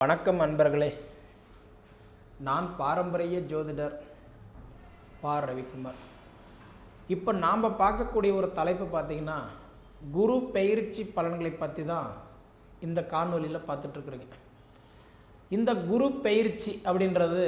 வணக்கம் அன்பர்களே நான் பாரம்பரிய ஜோதிடர் பா ரவிக்குமார். இப்போ நாம் பார்க்கக்கூடிய ஒரு தலைப்பு பார்த்திங்கன்னா குரு பயிற்சி பலன்களை பற்றி தான் இந்த காணொலியில் பார்த்துட்ருக்குறீங்க இந்த குரு பயிற்சி அப்படின்றது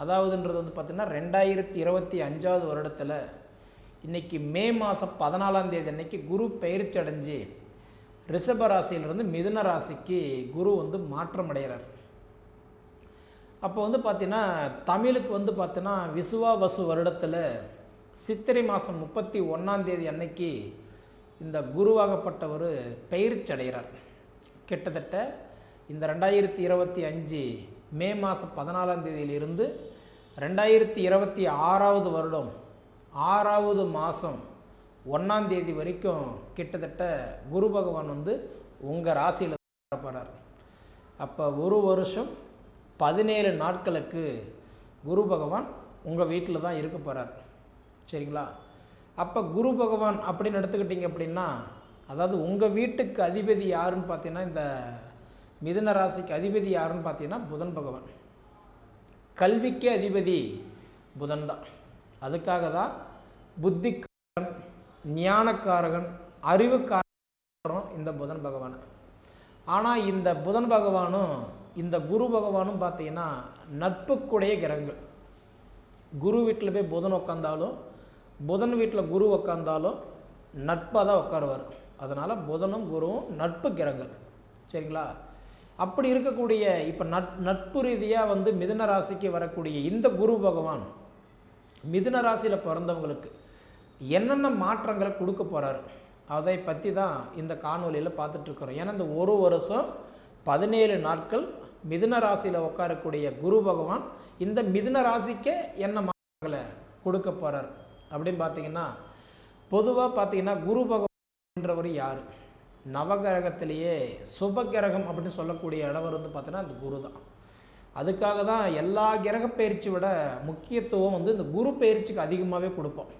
அதாவதுன்றது வந்து பார்த்திங்கன்னா ரெண்டாயிரத்தி இருபத்தி அஞ்சாவது வருடத்தில் இன்றைக்கி மே மாதம் பதினாலாம் தேதி அன்னைக்கு குரு பயிற்சி அடைஞ்சு ரிஷப ராசியிலிருந்து மிதுன ராசிக்கு குரு வந்து மாற்றம் அடைகிறார் அப்போ வந்து பார்த்தீங்கன்னா தமிழுக்கு வந்து பார்த்தீங்கன்னா விசுவா வசு வருடத்தில் சித்திரை மாதம் முப்பத்தி ஒன்றாந்தேதி அன்னைக்கு இந்த குருவாகப்பட்டவர் பயிற்சி அடைகிறார். கிட்டத்தட்ட இந்த ரெண்டாயிரத்தி இருபத்தி அஞ்சு மே மாதம் பதினாலாம் தேதியிலிருந்து ரெண்டாயிரத்தி இருபத்தி ஆறாவது வருடம் ஆறாவது மாதம் ஒன்றாந்தேதி வரைக்கும் கிட்டத்தட்ட குரு பகவான் வந்து உங்கள் ராசியில் போகிறார் அப்போ ஒரு வருஷம் பதினேழு நாட்களுக்கு குரு பகவான் உங்கள் வீட்டில் தான் இருக்க போகிறார் சரிங்களா? அப்போ குரு பகவான் அப்படின்னு எடுத்துக்கிட்டிங்க அப்படின்னா அதாவது உங்கள் வீட்டுக்கு அதிபதி யாருன்னு பார்த்தீங்கன்னா இந்த மிதுன ராசிக்கு அதிபதி யாருன்னு பார்த்தீங்கன்னா புதன் பகவான். கல்விக்கே அதிபதி புதன் தான். அதுக்காக தான் புத்தி ஞானக்காரகன் அறிவுக்காரன் இந்த புதன் பகவான். ஆனால் இந்த புதன் பகவானும் இந்த குரு பகவானும் பார்த்தீங்கன்னா நட்புக்குடைய கிரகங்கள். குரு வீட்டில் போய் புதன் உட்காந்தாலும் புதன் வீட்டில் குரு உட்காந்தாலும் நட்பாக தான் உட்காருவார் அதனால் புதனும் குருவும் நட்பு கிரகங்கள். சரிங்களா? அப்படி இருக்கக்கூடிய இப்போ நட் நட்பு ரீதியாக வந்து மிதுன ராசிக்கு வரக்கூடிய இந்த குரு பகவான் மிதுன ராசியில் பிறந்தவங்களுக்கு என்னென்ன மாற்றங்களை கொடுக்க போகிறாரு அதை பற்றி தான் இந்த காணொலியில் பார்த்துட்ருக்குறோம் ஏன்னா இந்த ஒரு வருஷம் பதினேழு நாட்கள் மிதுன ராசியில் உட்காரக்கூடிய குரு பகவான் இந்த மிதுன ராசிக்கே என்ன மாற்றங்களை கொடுக்க போகிறார் அப்படின்னு பார்த்தீங்கன்னா பொதுவாக பார்த்தீங்கன்னா குரு பகவான்ன்றவர் யார்? நவகிரகத்திலேயே சுபகிரகம் அப்படின்னு சொல்லக்கூடிய இடம் வந்து பார்த்தீங்கன்னா அந்த குரு தான். அதுக்காக தான் எல்லா கிரக பயிற்சி விட முக்கியத்துவம் வந்து இந்த குரு பயிற்சிக்கு அதிகமாகவே கொடுப்போம்.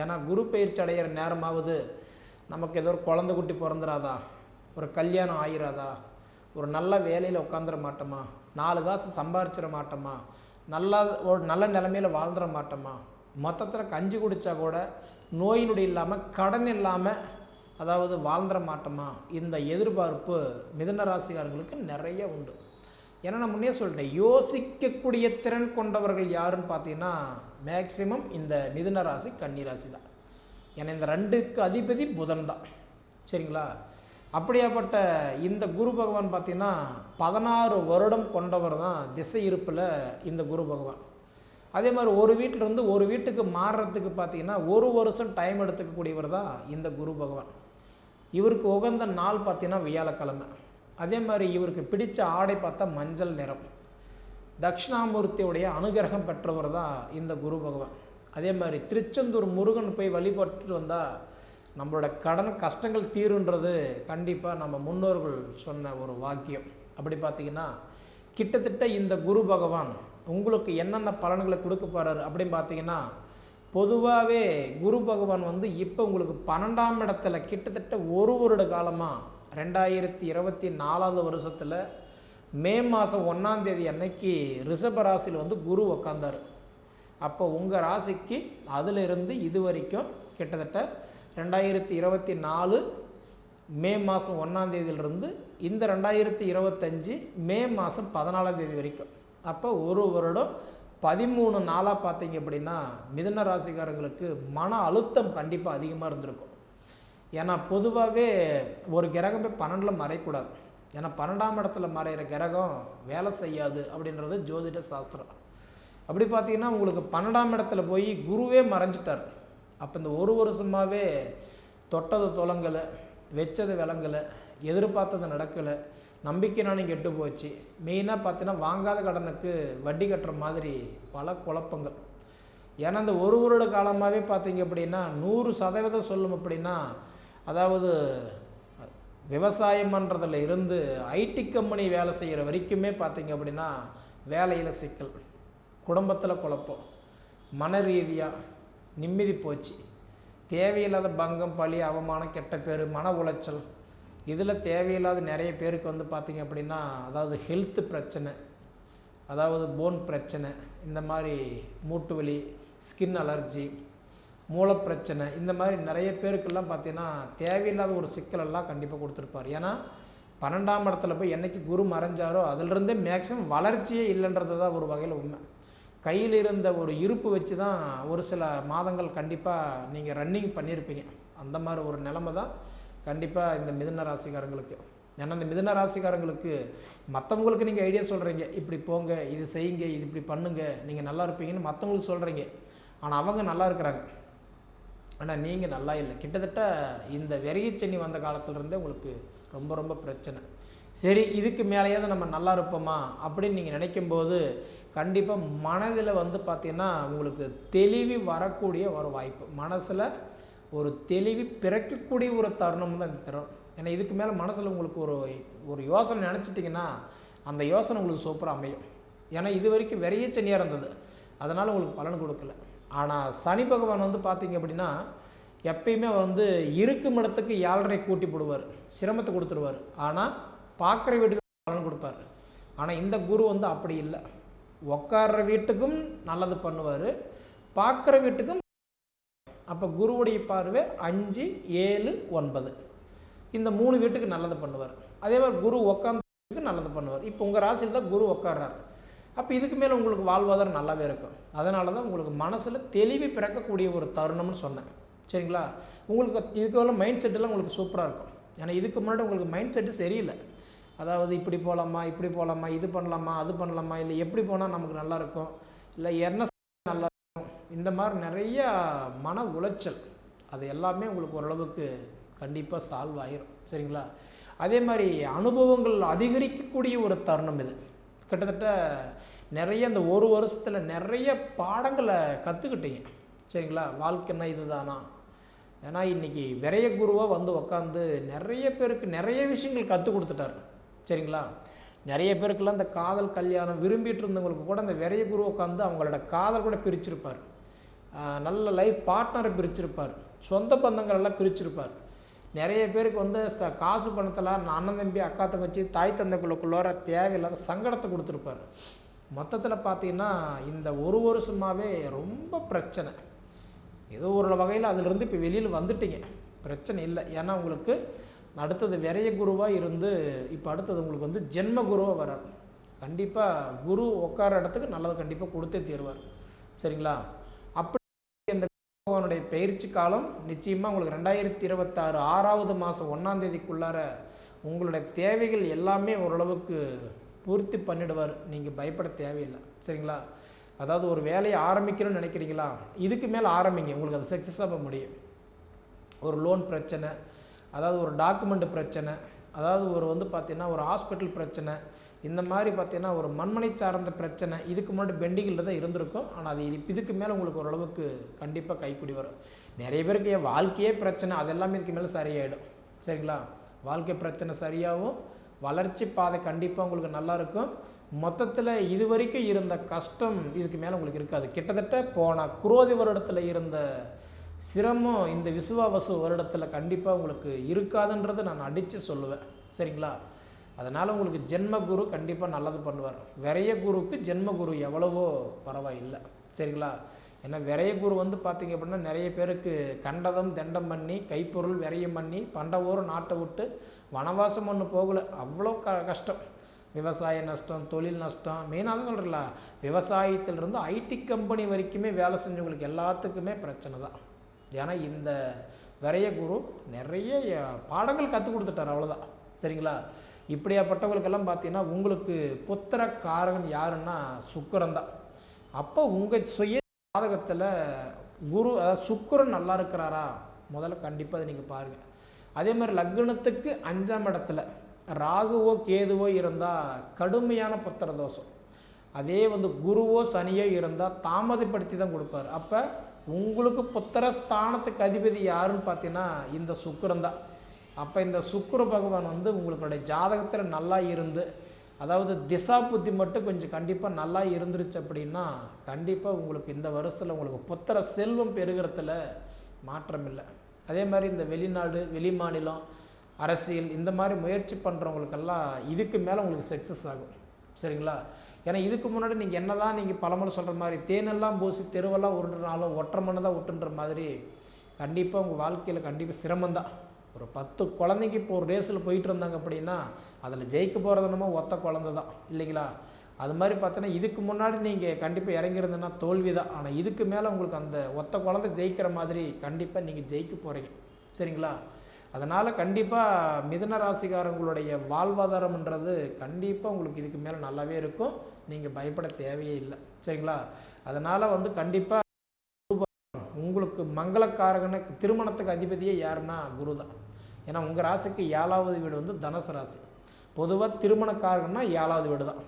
ஏன்னா குரு பயிற்சி அடைகிற நேரமாவது நமக்கு ஏதோ ஒரு குழந்தை குட்டி பிறந்துடாதா ஒரு கல்யாணம் ஆயிராதா? ஒரு நல்ல வேலையில் உட்காந்துட மாட்டோமா? நாலு காசு சம்பாரிச்சிட மாட்டோமா? நல்லா ஒரு நல்ல நிலமையில் வாழ்ந்துட மாட்டோமா? மொத்தத்தில் கஞ்சி குடித்தா கூட நோய் நொடி இல்லாமல் கடன் இல்லாமல் அதாவது வாழ்ந்துட மாட்டோமா? இந்த எதிர்பார்ப்பு மிதன ராசிகாரங்களுக்கு நிறைய உண்டு. ஏன்னா நான் முன்னே சொல்லிட்டேன் யோசிக்கக்கூடிய திறன் கொண்டவர்கள் யாருன்னு பார்த்தீங்கன்னா மேக்சிமம் இந்த மிதுன ராசி கன்னிராசி தான். ஏன்னா இந்த ரெண்டுக்கு அதிபதி புதன் தான். சரிங்களா? அப்படியாப்பட்ட இந்த குரு பகவான் பார்த்தீங்கன்னா பதினாறு வருடம் கொண்டவர் தான் திசை இருப்பில் இந்த குரு பகவான். அதே மாதிரி ஒரு வீட்டிலேருந்து ஒரு வீட்டுக்கு மாறுறதுக்கு பார்த்தீங்கன்னா ஒரு வருஷம் டைம் எடுத்துக்கக்கூடியவர் தான் இந்த குரு பகவான். இவருக்கு உகந்த நாள் பார்த்தீங்கன்னா வியாழக்கிழமை. அதே மாதிரி இவருக்கு பிடித்த ஆடை பார்த்தா மஞ்சள் நிறம். தட்சிணாமூர்த்தியுடைய அனுகிரகம் பெற்றவர் தான் இந்த குரு பகவான். அதே மாதிரி திருச்செந்தூர் முருகன் போய் வழிபட்டு வந்தால் நம்மளோட கடன் கஷ்டங்கள் தீருன்றது கண்டிப்பாக நம்ம முன்னோர்கள் சொன்ன ஒரு வாக்கியம். அப்படி பார்த்தீங்கன்னா கிட்டத்தட்ட இந்த குரு பகவான் உங்களுக்கு என்னென்ன பலன்களை கொடுக்க போகிறாரு அப்படின்னு பார்த்தீங்கன்னா பொதுவாகவே குரு பகவான் வந்து இப்போ உங்களுக்கு பன்னெண்டாம் இடத்துல கிட்டத்தட்ட ஒரு வருட காலமாக ரெண்டாயிரத்தி இருபத்தி நாலாவது வருஷத்தில் மே மாதம் ஒன்றாந்தேதி அன்னைக்கு ரிஷப ராசியில் வந்து குரு உக்காந்தார். அப்போ உங்கள் ராசிக்கு அதிலிருந்து இது வரைக்கும் கிட்டத்தட்ட ரெண்டாயிரத்தி இருபத்தி நாலு மே மாதம் ஒன்றாந்தேதியிலிருந்து இந்த ரெண்டாயிரத்தி இருபத்தஞ்சி மே மாதம் பதினாலாம் தேதி வரைக்கும். அப்போ ஒரு வருடம் பதிமூணு நாளாக பார்த்தீங்க அப்படின்னா மிதன ராசிக்காரங்களுக்கு மன அழுத்தம் கண்டிப்பாக அதிகமாக இருந்திருக்கும். ஏன்னா பொதுவாகவே ஒரு கிரகம் போய் பன்னெண்டில் மறையக்கூடாது. ஏன்னா பன்னெண்டாம் இடத்துல மறையிற கிரகம் வேலை செய்யாது அப்படின்றது ஜோதிட சாஸ்திரம். அப்படி பார்த்தீங்கன்னா உங்களுக்கு பன்னெண்டாம் இடத்துல போய் குருவே மறைஞ்சிட்டார். அப்போ இந்த ஒரு வருஷமாகவே தொட்டது தொலங்கலை வச்சது விளங்கலை எதிர்பார்த்தது நடக்கலை நம்பிக்கை நானும் கெட்டு போச்சு. மெயினாக பார்த்தீங்கன்னா வாங்காத கடனுக்கு வட்டி கட்டுற மாதிரி பல குழப்பங்கள். ஏன்னா இந்த ஒரு வருட காலமாகவே பார்த்தீங்க அப்படின்னா நூறு சதவீதம் சொல்லும் அப்படின்னா அதாவது விவசாயம் பண்ணுறதுல இருந்து ஐடி கம்பெனி வேலை செய்கிற வரைக்குமே பார்த்தீங்க அப்படின்னா வேலையில் சிக்கல். குடும்பத்தில் குழப்பம். மன ரீதியாக நிம்மதி போச்சு. தேவையில்லாத பங்கம் பழி அவமானம் கெட்ட பேர் மன உளைச்சல். இதில் தேவையில்லாத நிறைய பேருக்கு வந்து பார்த்திங்க அப்படின்னா அதாவது ஹெல்த்து பிரச்சனை அதாவது போன் பிரச்சனை இந்த மாதிரி மூட்டு வலி ஸ்கின் அலர்ஜி மூலப்பிரச்சனை இந்த மாதிரி நிறைய பேருக்கெல்லாம் பார்த்தீங்கன்னா தேவையில்லாத ஒரு சிக்கலெல்லாம் கண்டிப்பாக கொடுத்துருப்பார். ஏன்னா பன்னெண்டாம் இடத்துல போய் என்றைக்கு குரு மறைஞ்சாரோ அதிலிருந்தே மேக்ஸிமம் வளர்ச்சியே இல்லைன்றது தான் ஒரு வகையில் உண்மை. கையில் இருந்த ஒரு இருப்பு வச்சு தான் ஒரு சில மாதங்கள் கண்டிப்பாக நீங்கள் ரன்னிங் பண்ணியிருப்பீங்க அந்த மாதிரி ஒரு நிலமை தான் கண்டிப்பாக இந்த மிதுன ராசிக்காரங்களுக்கு. ஏன்னா இந்த மிதுன ராசிக்காரங்களுக்கு மற்றவங்களுக்கு நீங்கள் ஐடியா சொல்கிறீங்க இப்படி போங்க இது செய்யுங்க இது இப்படி பண்ணுங்க நீங்கள் நல்லா இருப்பீங்கன்னு மற்றவங்களுக்கு சொல்கிறீங்க ஆனால் அவங்க நல்லா இருக்கிறாங்க. ஆனால் நீங்கள் நல்லா இல்லை. கிட்டத்தட்ட இந்த விரையச்சனி வந்த காலத்துலேருந்தே உங்களுக்கு ரொம்ப ரொம்ப பிரச்சனை. சரி இதுக்கு மேலேயாவது நம்ம நல்லா இருப்போமா? அப்படின்னு நீங்கள் நினைக்கும்போது கண்டிப்பாக மனதில் வந்து பார்த்திங்கன்னா உங்களுக்கு தெளிவு வரக்கூடிய ஒரு வாய்ப்பு. மனசில் ஒரு தெளிவு பிறக்கக்கூடிய ஒரு தருணம் தான் இந்த தரும். ஏன்னா இதுக்கு மேலே மனசில் உங்களுக்கு ஒரு ஒரு யோசனை நினச்சிட்டிங்கன்னா அந்த யோசனை உங்களுக்கு சூப்பராக அமையும். ஏன்னா இது வரைக்கும் விரைய சனியாக இருந்தது. அதனால் உங்களுக்கு பலன் கொடுக்கல. ஆனால் சனி பகவான் வந்து பார்த்திங்க அப்படின்னா எப்பயுமே அவர் வந்து இருக்கும் இடத்துக்கு ஏழரை கூட்டி போடுவார். சிரமத்தை கொடுத்துருவார். ஆனால் பார்க்குற வீட்டுக்கு பலன் கொடுப்பார். ஆனால் இந்த குரு வந்து அப்படி இல்லை. உக்காடுற வீட்டுக்கும் நல்லது பண்ணுவார். பார்க்குற வீட்டுக்கும் அப்போ குருவுடைய பார்வை அஞ்சு ஏழு ஒன்பது. இந்த மூணு வீட்டுக்கு நல்லது பண்ணுவார். அதே மாதிரி குரு உக்காந்துக்கு நல்லது பண்ணுவார். இப்போ உங்கள் ராசியில் தான் குரு உக்காடுறார் அப்போ இதுக்கு மேலே உங்களுக்கு வாழ்வாதாரம் நல்லாவே இருக்கும். அதனால தான் உங்களுக்கு மனசில் தெளிவு பிறக்கக்கூடிய ஒரு தருணம்னு சொன்னேன். சரிங்களா? உங்களுக்கு இதுக்கு மேலே மைண்ட் செட்டெல்லாம் உங்களுக்கு சூப்பராக இருக்கும். ஏன்னா இதுக்கு முன்னாடி உங்களுக்கு மைண்ட் செட்டு சரியில்லை. அதாவது இப்படி போகலாமா இப்படி போகலாமா இது பண்ணலாமா அது பண்ணலாமா இல்லை எப்படி போனால் நமக்கு நல்லாயிருக்கும் இல்லை என்ன நல்லா இருக்கும் இந்த மாதிரி நிறைய மன உளைச்சல் அது எல்லாமே உங்களுக்கு ஓரளவுக்கு கண்டிப்பாக சால்வ் ஆயிரும். சரிங்களா? அதே மாதிரி அனுபவங்கள் அதிகரிக்கக்கூடிய ஒரு தருணம் இது. கிட்டத்தட்ட நிறைய இந்த ஒரு வருஷத்தில் நிறைய பாடங்களை கற்றுக்கிட்டீங்க சரிங்களா? வாழ்க்கைன்னா இதுதானா? ஏன்னா இன்றைக்கி விரைய குருவாக வந்து உக்காந்து நிறைய பேருக்கு நிறைய விஷயங்கள் கற்றுக் கொடுத்துட்டாரு. சரிங்களா? நிறைய பேருக்கெல்லாம் இந்த காதல் கல்யாணம் விரும்பிட்டு இருந்தவங்களுக்கு கூட அந்த விரைய குரு உட்காந்து அவங்களோட காதல் கூட பிரிச்சிருப்பார். நல்ல லைஃப் பார்ட்னரை பிரிச்சிருப்பார். சொந்த பந்தங்கள் எல்லாம் பிரிச்சிருப்பார். நிறைய பேருக்கு வந்து காசு பணத்தில் அண்ணன் தம்பி அக்கா தங்கச்சி தாய் தந்தைக்குள்ளக்குள்ளார தேவையில்லாத சங்கடத்தை கொடுத்துருப்பார். மொத்தத்தில் பார்த்தீங்கன்னா இந்த ஒரு வருஷமாகவே ரொம்ப பிரச்சனை. ஏதோ ஒரு வகையில் அதிலிருந்து இப்போ வெளியில் வந்துட்டீங்க. பிரச்சனை இல்லை. ஏன்னா உங்களுக்கு அடுத்தது விரைய குருவாக இருந்து இப்போ அடுத்தது உங்களுக்கு வந்து ஜென்ம குருவாக வரார் கண்டிப்பாக குரு உட்கார இடத்துக்கு நல்லது கண்டிப்பாக கொடுத்தே தீர்வார். சரிங்களா? அப்படி இந்த அவனுடைய பயிற்சி காலம் நிச்சயமாக உங்களுக்கு ரெண்டாயிரத்தி இருபத்தாறு ஆறாவது மாதம் ஒன்றாம் தேதிக்குள்ளார உங்களுடைய தேவைகள் எல்லாமே ஓரளவுக்கு பூர்த்தி பண்ணிடுவார். நீங்கள் பயப்பட தேவையில்லை. சரிங்களா? அதாவது ஒரு வேலையை ஆரம்பிக்கணும்னு நினைக்கிறீங்களா? இதுக்கு மேலே ஆரம்பிங்க. உங்களுக்கு அது சக்ஸஸாக முடியும். ஒரு லோன் பிரச்சனை அதாவது ஒரு டாக்குமெண்ட் பிரச்சனை அதாவது ஒரு வந்து பார்த்தீங்கன்னா ஒரு ஹாஸ்பிட்டல் பிரச்சனை இந்த மாதிரி பார்த்தீங்கன்னா ஒரு மண்மனை சார்ந்த பிரச்சனை இதுக்கு முன்னாடி பெண்டிங்கில் தான் இருந்திருக்கும். ஆனால் அது இதுக்கு மேலே உங்களுக்கு ஓரளவுக்கு கண்டிப்பாக கைக்குடி வரும். நிறைய பேருக்கு என் வாழ்க்கையே பிரச்சனை அது எல்லாமே இதுக்கு மேலே சரியாயிடும். சரிங்களா? வாழ்க்கை பிரச்சனை சரியாகும். வளர்ச்சி பாதை கண்டிப்பாக உங்களுக்கு நல்லாயிருக்கும் மொத்தத்தில் இது வரைக்கும் இருந்த கஷ்டம் இதுக்கு மேலே உங்களுக்கு இருக்காது. கிட்டத்தட்ட போன குரோதி வருடத்தில் இருந்த சிரமம் இந்த விசுவாவசு வருடத்தில் கண்டிப்பாக உங்களுக்கு இருக்காதுன்றதை நான் அடித்து சொல்லுவேன். சரிங்களா? அதனால் உங்களுக்கு ஜென்ம குரு கண்டிப்பாக நல்லது பண்ணுவார். விரைய குருவுக்கு ஜென்ம குரு எவ்வளவோ பரவாயில்லை. சரிங்களா? ஏன்னா விரைய குரு வந்து பார்த்திங்க அப்படின்னா நிறைய பேருக்கு கண்டதம் தண்டம் பண்ணி கைப்பொருள் விரையம் பண்ணி பண்டவோர் நாட்டை விட்டு வனவாசம் ஒன்று போகலை. அவ்வளோ க கஷ்டம். விவசாய நஷ்டம் தொழில் நஷ்டம். மெயினாக தான் சொல்கிறல விவசாயத்திலிருந்து ஐடி கம்பெனி வரைக்குமே வேலை செஞ்சவங்களுக்கு எல்லாத்துக்குமே பிரச்சனை தான். ஏன்னா இந்த விரைய குரு நிறைய பாடங்கள் கற்றுக் கொடுத்துட்டார் அவ்வளோதான் சரிங்களா? இப்படியாப்பட்டவங்களுக்கெல்லாம் பார்த்தீங்கன்னா உங்களுக்கு புத்திர காரகன் யாருன்னா சுக்கிரன் தான். அப்போ உங்கள் சுய ஜாதகத்தில் குரு அதாவது சுக்கிரன் நல்லா இருக்கிறாரா? முதல்ல கண்டிப்பாக அதை நீங்கள் பாருங்கள் அதே மாதிரி லக்னத்துக்கு அஞ்சாம் இடத்துல ராகுவோ கேதுவோ இருந்தால் கடுமையான புத்திர தோஷம். அதே வந்து குருவோ சனியோ இருந்தால் தாமதப்படுத்தி தான் கொடுப்பாரு. அப்போ உங்களுக்கு புத்திர ஸ்தானத்துக்கு அதிபதி யாருன்னு பார்த்தீங்கன்னா இந்த சுக்கிரன் தான். அப்போ இந்த சுக்கிர பகவான் வந்து உங்களுடைய ஜாதகத்தில் நல்லா இருந்து அதாவது திசா புத்தி மட்டும் கொஞ்சம் கண்டிப்பாக நல்லா இருந்துருச்சு அப்படின்னா கண்டிப்பாக உங்களுக்கு இந்த வருஷத்தில் உங்களுக்கு புத்திர செல்வம் பெருகிறதுல மாற்றம் இல்லை. அதே மாதிரி இந்த வெளிநாடு வெளி மாநிலம் அரசியல் இந்த மாதிரி முயற்சி பண்ணுறவங்களுக்கெல்லாம் இதுக்கு மேலே உங்களுக்கு சக்ஸஸ் ஆகும். சரிங்களா? ஏன்னா இதுக்கு முன்னாடி நீங்கள் என்ன தான் நீங்கள் பழமொழி சொல்கிற மாதிரி தேனெல்லாம் பூசி தெருவெல்லாம் உருண்டுனாலும் ஒற்றை மண்ணை தான் விட்டுன்ற மாதிரி கண்டிப்பாக உங்கள் வாழ்க்கையில் கண்டிப்பாக சிரமம்தான். ஒரு பத்து குழந்தைங்க இப்போ ஒரு ரேஸில் போயிட்டு இருந்தாங்க அப்படின்னா அதில் ஜெயிக்க போகிறது என்னமோ ஒத்த குழந்த தான். இல்லைங்களா? அது மாதிரி பார்த்தோன்னா இதுக்கு முன்னாடி நீங்கள் கண்டிப்பாக இறங்கியிருந்தேன்னா தோல்வி தான் ஆனால் இதுக்கு மேலே உங்களுக்கு அந்த ஒத்த குழந்த ஜெயிக்கிற மாதிரி கண்டிப்பாக நீங்கள் ஜெயிக்க போகிறீங்க சரிங்களா? அதனால் கண்டிப்பாக மிதன ராசிக்காரங்களுடைய வாழ்வாதாரம்ன்றது கண்டிப்பாக உங்களுக்கு இதுக்கு மேலே நல்லாவே இருக்கும். நீங்கள் பயப்பட தேவையே இல்லை. சரிங்களா? அதனால் வந்து கண்டிப்பாக உங்களுக்கு மங்களக்காரகன திருமணத்துக்கு அதிபதியே யாருன்னா குரு தான் ஏன்னா உங்கள் ராசிக்கு ஏழாவது வீடு வந்து தனுசு ராசி. பொதுவாக திருமணக்காரகன்னா ஏழாவது வீடு தான்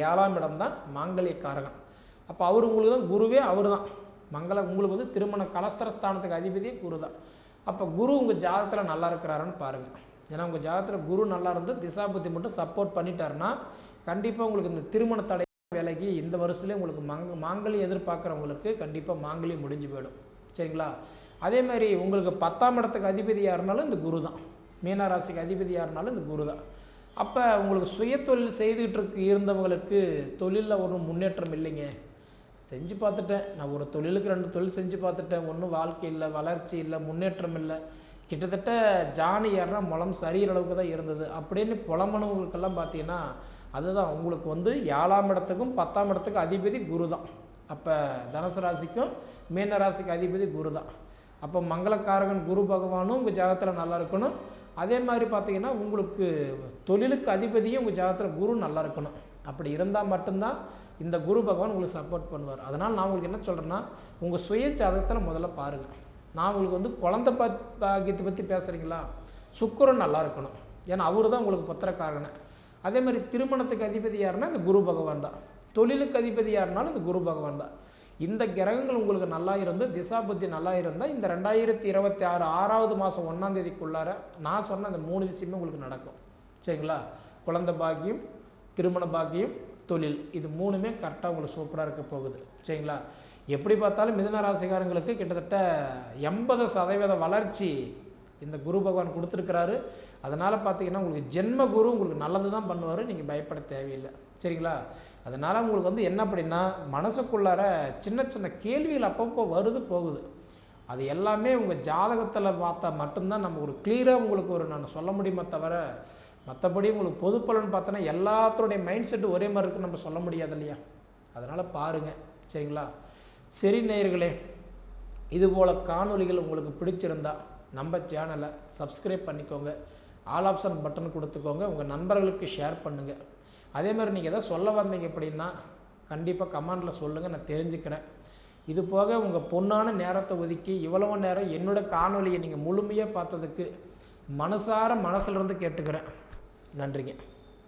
ஏழாம் இடம் தான் மாங்கல்யக்காரகன். அப்போ அவர் உங்களுக்கு தான் குருவே அவர் தான் மங்கள உங்களுக்கு வந்து திருமண கலஸ்தரஸ்தானத்துக்கு அதிபதியே குரு தான் அப்போ குரு உங்கள் ஜாதகத்தில் நல்லா இருக்கிறாருன்னு பாருங்கள் ஏன்னா உங்கள் ஜாதகத்தில் குரு நல்லா இருந்து திசாபுத்தி மட்டும் சப்போர்ட் பண்ணிட்டாருன்னா கண்டிப்பாக உங்களுக்கு இந்த திருமண தடை வேலைக்கு இந்த வருஷத்துலேயே உங்களுக்கு மங்க மாங்கல்யம் எதிர்பார்க்குறவங்களுக்கு கண்டிப்பாக மாங்கல்யம் முடிஞ்சு போயிடும். சரிங்களா? அதே மாதிரி உங்களுக்கு பத்தாம் இடத்துக்கு அதிபதி யாருனாலும் இந்த குரு தான். மீன ராசிக்கு அதிபதி யாருனாலும் இந்த குரு தான். அப்போ உங்களுக்கு சுய தொழில் செய்துகிட்டு இருக்கு இருந்தவங்களுக்கு தொழிலில் ஒன்றும் முன்னேற்றம் இல்லைங்க. செஞ்சு பார்த்துட்டேன். நான் ஒரு தொழிலுக்கு ரெண்டு தொழில் செஞ்சு பார்த்துட்டேன். ஒன்றும் வாழ்க்கை இல்லை வளர்ச்சி இல்லை முன்னேற்றம் இல்லை. கிட்டத்தட்ட ஜானி ஏறினா முளம் சரியிற அளவுக்கு தான் இருந்தது. அப்படின்னு புலம்பனவங்களுக்கெல்லாம் பார்த்தீங்கன்னா அதுதான் உங்களுக்கு வந்து ஏழாம் இடத்துக்கும் பத்தாம் இடத்துக்கும் அதிபதி குரு தான் அப்போ தனுசு ராசிக்கும் மீன ராசிக்கு அதிபதி குரு தான் அப்போ மங்களக்காரகன் குரு பகவானும் உங்கள் ஜாதகத்தில் நல்லா இருக்கணும். அதே மாதிரி பார்த்தீங்கன்னா உங்களுக்கு தொழிலுக்கு அதிபதியும் உங்கள் ஜாதகத்தில் குரு நல்லா இருக்கணும். அப்படி இருந்தால் மட்டும்தான் இந்த குரு பகவான் உங்களுக்கு சப்போர்ட் பண்ணுவார். அதனால் நான் உங்களுக்கு என்ன சொல்கிறேன்னா உங்கள் சுய ஜாதகத்தில் முதல்ல பாருங்கள் நான் உங்களுக்கு வந்து குழந்த பாக்கியத்தை பற்றி பேசுகிறீங்களா சுக்கரன் நல்லா இருக்கணும். ஏன்னா அவர் தான் உங்களுக்கு புத்திரக்காரகனை. அதே மாதிரி திருமணத்துக்கு அதிபதி யாருன்னா இந்த குரு பகவான் தான். தொழிலுக்கு அதிபதி யாருனாலும் இந்த குரு பகவான் தான். இந்த கிரகங்கள் உங்களுக்கு நல்லா இருந்து திசாபுத்தி நல்லா இருந்தால் இந்த ரெண்டாயிரத்தி இருபத்தி ஆறு ஆறாவது மாதம் ஒன்றாம் தேதிக்குள்ளார நான் சொன்ன அந்த மூணு விஷயமே உங்களுக்கு நடக்கும். சரிங்களா? குழந்தை பாக்கியம் திருமண பாக்கியம் தொழில். இது மூணுமே கரெக்டாக உங்களுக்கு சூப்பராக இருக்க போகுது. சரிங்களா? எப்படி பார்த்தாலும் மிதன ராசிக்காரங்களுக்கு கிட்டத்தட்ட எண்பது சதவீத வளர்ச்சி இந்த குரு பகவான் கொடுத்துருக்கிறாரு. அதனால் பார்த்தீங்கன்னா உங்களுக்கு ஜென்ம குரு உங்களுக்கு நல்லது தான் பண்ணுவார் நீங்கள் பயப்பட தேவையில்லை. சரிங்களா? அதனால் உங்களுக்கு வந்து என்ன அப்படின்னா மனசுக்குள்ளார சின்ன சின்ன கேள்விகள் அப்பப்போ வருது போகுது. அது எல்லாமே உங்கள் ஜாதகத்தில் பார்த்தா மட்டும்தான் நம்ம ஒரு கிளியராக உங்களுக்கு ஒரு நான் சொல்ல முடியுமே தவிர மற்றபடி உங்களுக்கு பொது பலன் பார்த்தோன்னா எல்லாத்தோடைய மைண்ட் செட்டு ஒரே மாதிரி இருக்குன்னு நம்ம சொல்ல முடியாது இல்லையா? அதனால் பாருங்கள் சரிங்களா? சரி நேயர்களே இதுபோல் காணொளிகள் உங்களுக்கு பிடிச்சிருந்தா நம்ம சேனலை சப்ஸ்கிரைப் பண்ணிக்கோங்க. ஆல் ஆப்ஷன் பட்டன் கொடுத்துக்கோங்க. உங்கள் நண்பர்களுக்கு ஷேர் பண்ணுங்கள் அதே மாதிரி நீங்கள் எதாவது சொல்ல வந்தீங்க அப்படின்னா கண்டிப்பாக கமெண்டில் சொல்லுங்கள் நான் தெரிஞ்சுக்கிறேன். இது போக உங்கள் பொண்ணான நேரத்தை ஒதுக்கி இவ்வளவு நேரம் என்னோட காணொலியை நீங்கள் முழுமையாக பார்த்ததுக்கு மனசார மனசிலிருந்து கேட்டுக்கிறேன். நன்றிங்க.